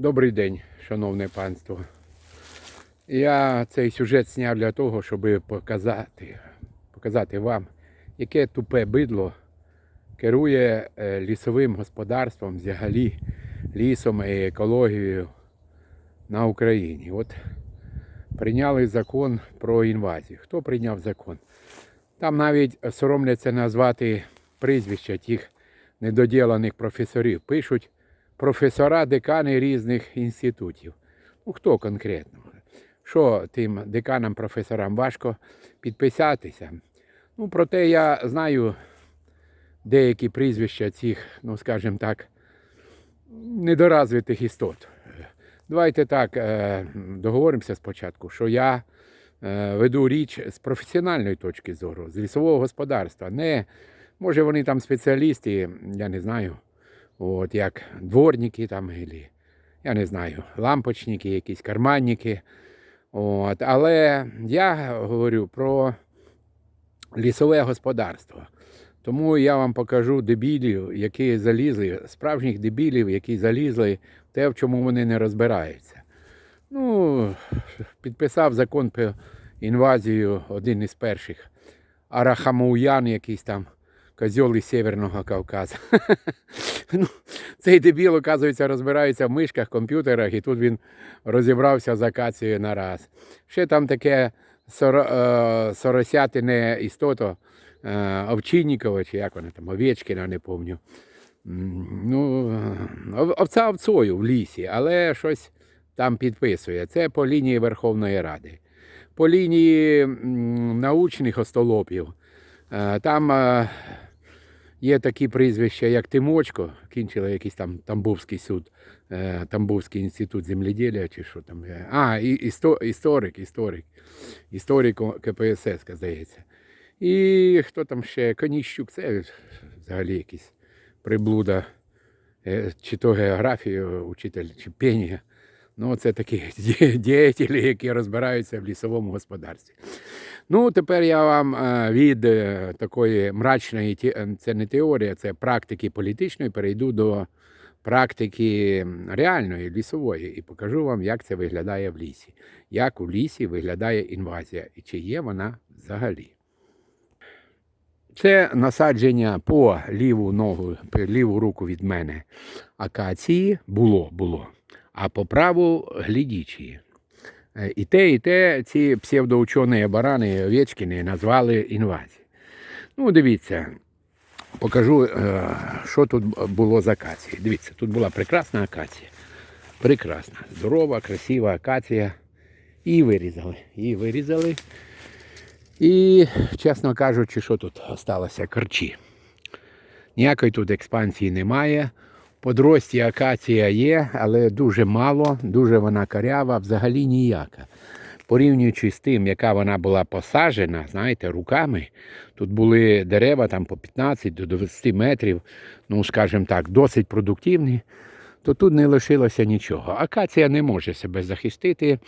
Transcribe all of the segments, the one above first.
Добрий день, шановне панство. Я цей сюжет зняв для того, щоб показати, показати вам, яке тупе бидло керує е, лісовим господарством, взагалі лісом і екологією на Україні. От прийняли закон про інвазію. Хто прийняв закон? Там навіть соромляться назвати прізвища тих недоділених професорів. Пишуть професора, декани різних інститутів. Ну, хто конкретно? Що тим деканам, професорам важко підписатися? Ну, проте я знаю деякі прізвища цих, ну скажімо так, недоразвитих істот. Давайте так е, договоримося спочатку, що я е, веду річ з професіональної точки зору, з лісового господарства. Не, може, вони там спеціалісти, я не знаю, от, як дворники там, ілі, я не знаю, лампочники, якісь карманники. От, але я говорю про лісове господарство. Тому я вам покажу дебілів, які залізли, справжніх дебілів, які залізли те, в чому вони не розбираються. Ну, підписав закон про інвазію один із перших. Арахамуян, якийсь там козьол із Северного Кавказу. ну, цей дебіл, оказується, розбирається в мишках, комп'ютерах, і тут він розібрався з акацією на раз. Ще там таке соро, е, соросятине істото. е, Овчинникова, чи як вона там, Овечкіна, не пам'ятаю. Ну, овця овцою в лісі, але щось там підписує. Це по лінії Верховної Ради. По лінії научних остолопів. е, Там є такі прізвища, як Тимочко, кінчили якийсь там Тамбовський суд, е, Тамбовський інститут земледілля, чи що там. А, історик, історик. Історик КПСС, здається. І хто там ще? Коніщук, це взагалі якийсь приблуда, е, чи то географію, учитель, чи пенія. Ну, це такі ді- діятелі, які розбираються в лісовому господарстві. Ну, тепер я вам е, від е, такої мрачної, е, це не теорія, це практики політичної, перейду до практики реальної, лісової, і покажу вам, як це виглядає в лісі. Як у лісі виглядає інвазія і чи є вона взагалі. Це насадження по ліву ногу, по ліву руку від мене акації було, було. А по праву глідічі. Е, І те, і те ці псевдоучені барани Овечкіни назвали інвазією. Ну, дивіться, покажу, е, що тут було з акації. Дивіться, тут була прекрасна акація. Прекрасна, здорова, красива акація. І вирізали. І вирізали. І, чесно кажучи, що тут сталося? Корчі. Ніякої тут експансії немає. Подрості акація є, але дуже мало, дуже вона карява, взагалі ніяка. Порівнюючи з тим, яка вона була посаджена, знаєте, руками, тут були дерева там по 15 до 20 метрів, ну, скажімо так, досить продуктивні, то тут не лишилося нічого. Акація не може себе захистити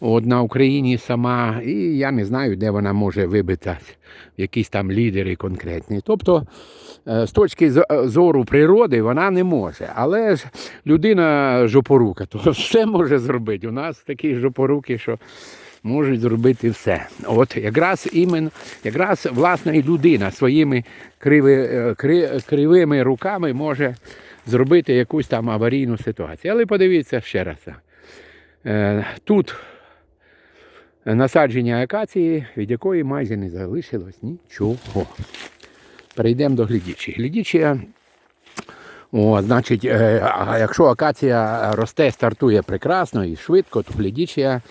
на Україні сама, і я не знаю, де вона може вибитись, якісь там лідери конкретні. Тобто, е, з точки зору природи вона не може. Але ж людина жопорука, то все може зробити. У нас такі жопоруки, що можуть зробити все. От якраз іменно, якраз власне і людина своїми криви, е, кри, кривими руками може зробити якусь там аварійну ситуацію. Але подивіться ще раз. Е, Тут насадження акації, від якої майже не залишилось нічого. Перейдемо до глядічі. Глядічі, о, значить, е, якщо акація росте, стартує прекрасно і швидко, то глядічія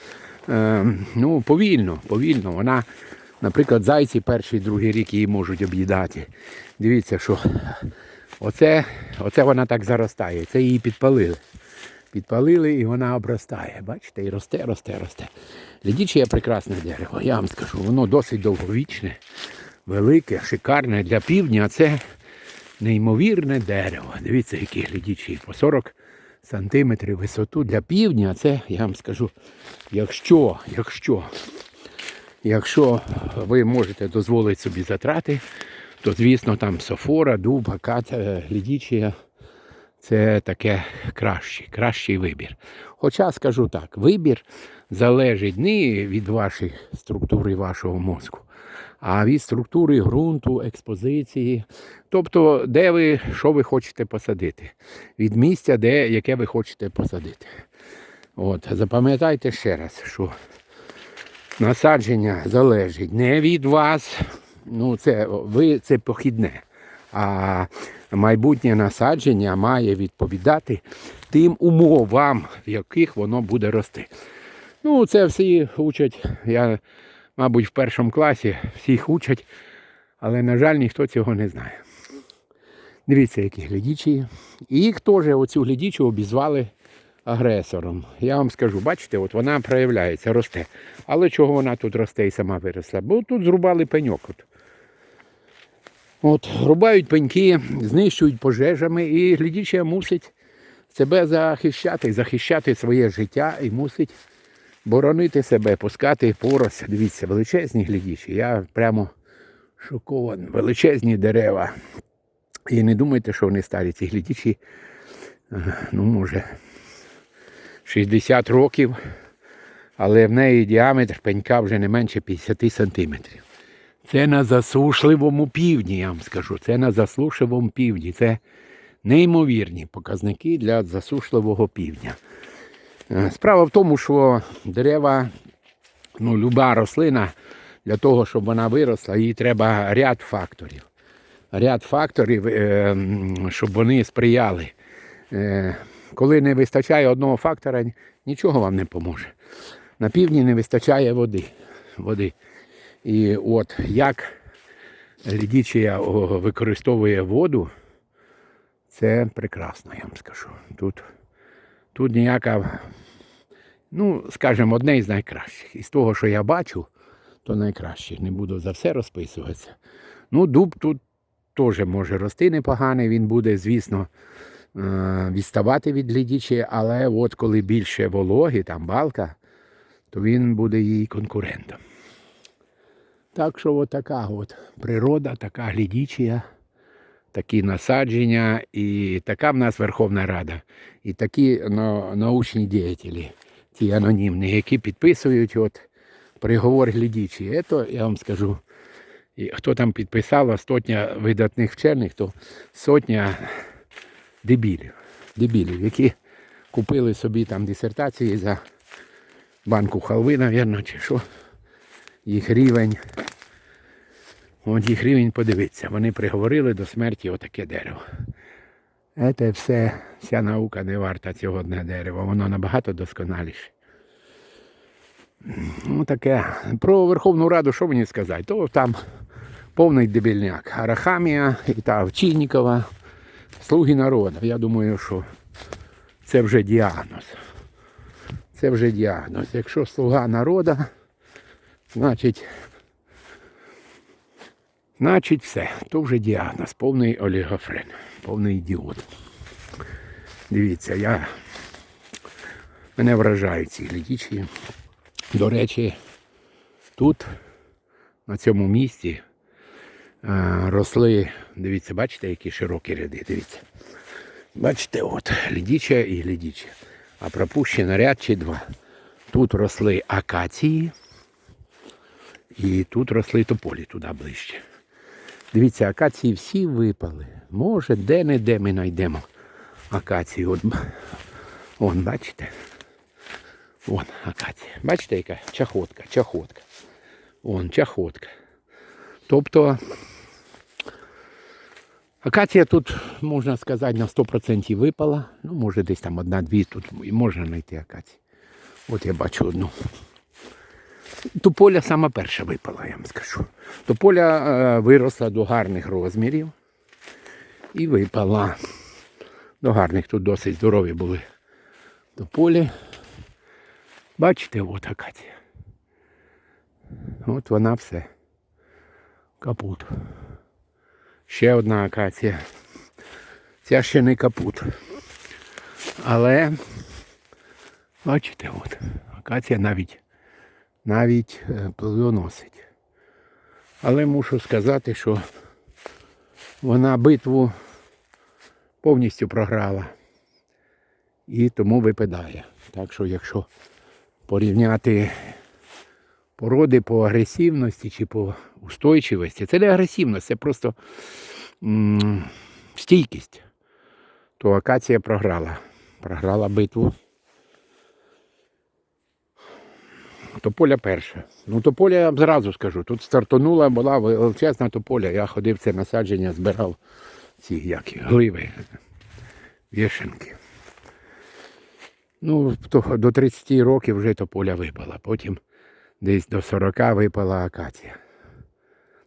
е, ну, повільно, повільно. Вона, наприклад, зайці перший, другий рік її можуть об'їдати. Дивіться, що оце, оце вона так заростає. Це її підпалили. Підпалили і вона обростає. Бачите, і росте, росте, росте. Лідіче прекрасне дерево, я вам скажу, воно досить довговічне, велике, шикарне для півдня. Це неймовірне дерево. Дивіться, які глядічі. По 40 сантиметрів висоту для півдня. Це, я вам скажу, якщо, якщо, якщо ви можете дозволити собі затрати, то звісно там софора, дуб, акація, глядічія. Це таке кращий, кращий вибір. Хоча скажу так, вибір залежить не від вашої структури вашого мозку, а від структури ґрунту, експозиції. Тобто, де ви що ви хочете посадити, від місця, де яке ви хочете посадити. От, запам'ятайте ще раз, що насадження залежить не від вас, ну це ви це похідне. А майбутнє насадження має відповідати тим умовам, в яких воно буде рости. Ну, це всі учать. Я, мабуть, в першому класі всіх учать, але, на жаль, ніхто цього не знає. Дивіться, які глядічі. І їх теж оцю глядічу обізвали агресором. Я вам скажу, бачите, от вона проявляється, росте. Але чого вона тут росте і сама виросла? Бо тут зрубали пеньок. От. От, рубають пеньки, знищують пожежами, і глядіча мусить себе захищати, захищати своє життя і мусить боронити себе, пускати порос. Дивіться, величезні глядічі. Я прямо шокований. Величезні дерева. І не думайте, що вони старі. Ці глядічі, е, ну, може, 60 років, але в неї діаметр пенька вже не менше 50 сантиметрів. Це на засушливому півдні, я вам скажу. Це на засушливому півдні. Це неймовірні показники для засушливого півдня. Е, Справа в тому, що дерева, ну, люба рослина, для того, щоб вона виросла, їй треба ряд факторів. Ряд факторів, е, щоб вони сприяли. Е, Коли не вистачає одного фактора, нічого вам не поможе. На півдні не вистачає води. води. І от як лідічія використовує воду, це прекрасно, я вам скажу. Тут, тут ніяка, ну, скажімо, одне із найкращих. Із того, що я бачу, то найкраще. Не буду за все розписуватися. Ну, дуб тут теж може рости непоганий, він буде, звісно, е, відставати від лідічі, але от коли більше вологи, там балка, то він буде її конкурентом. Так що от така от природа, така глядічія, такі насадження, і така в нас Верховна Рада, і такі ну, научні діятелі, ті анонімні, які підписують от приговор глядічі. Це, я вам скажу, і хто там підписав, сотня видатних вчених, то сотня дебілів, дебілів, які купили собі там дисертації за банку халви, мабуть, чи що. Їх рівень. От їх рівень подивиться. Вони приговорили до смерті отаке дерево. Це все, вся наука не варта цього одне дерева. Воно набагато досконаліше. Ну таке. Про Верховну Раду, що мені сказати? То там повний дебільняк. Арахамія і та Овчинникова, слуги народу. Я думаю, що це вже діагноз. Це вже діагноз. Якщо слуга народу, значить, значить все. То вже діагноз. Повний олігофрен, повний ідіот. Дивіться, я... мене вражають ці глядічі. До речі, тут, на цьому місці, е, росли, дивіться, бачите, які широкі ряди, дивіться. Бачите, от, глядіча і глядіча. А пропущено ряд чи два. Тут росли акації і тут росли тополі туди ближче. Дивіться, акації всі випали. Може, де-не-де ми знайдемо акації. От, вон, бачите? Вон акація. Бачите, яка чахотка, чахотка. Вон, чахотка. Тобто акація тут, можна сказати, на 100% випала. Ну, може десь там одна-дві тут можна знайти акації. От я бачу одну. Тополя сама перша випала, я вам скажу. Тополя е, виросла до гарних розмірів і випала. До гарних тут досить здорові були тополі. Бачите, от акація. От вона все. Капут. Ще одна акація. Ця ще не капут. Але бачите, от, акація навіть навіть е, плодоносить. Але мушу сказати, що вона битву повністю програла. І тому випадає. Так що, якщо порівняти породи по агресивності чи по устойчивості, це не агресивність, це просто стійкість. То акація програла. Програла битву. Тополя перша. Ну, тополя я вам зразу скажу. Тут стартонула була величезна тополя. Я ходив це насадження, збирав ці як, їх, гливи, вішенки. Ну, до 30 років вже тополя випала. Потім десь до 40 випала акація.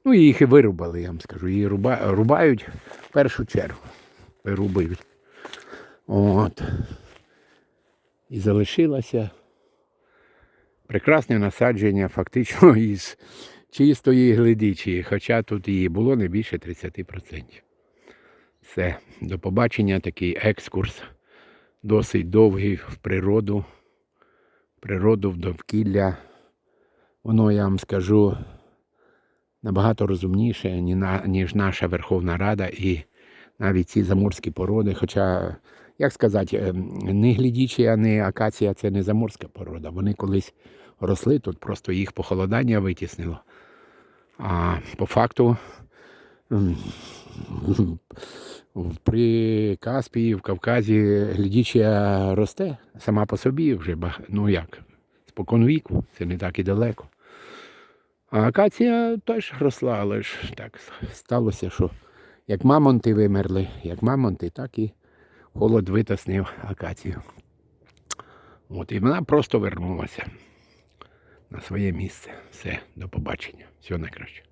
Ну, їх і вирубали, я вам скажу. Її руба, рубають в першу чергу. Вирубають. От. І залишилося прекрасне насадження фактично із чистої глидичі, хоча тут її було не більше 30%. Все, до побачення, такий екскурс досить довгий в природу, природу в довкілля. Воно, я вам скажу, набагато розумніше, ніж наша Верховна Рада і навіть ці заморські породи. Хоча, як сказати, ем, не глідічі, а не акація це не заморська порода. Вони колись росли, тут просто їх похолодання витіснило. А по факту при Каспії, в Кавказі глядічія росте сама по собі вже, ну як, спокон віку, це не так і далеко. А акація теж росла, але ж так сталося, що як мамонти вимерли, як мамонти, так і холод витоснив акацію. От, і вона просто вернулася на своє місце. Все, до побачення. Всього найкраще.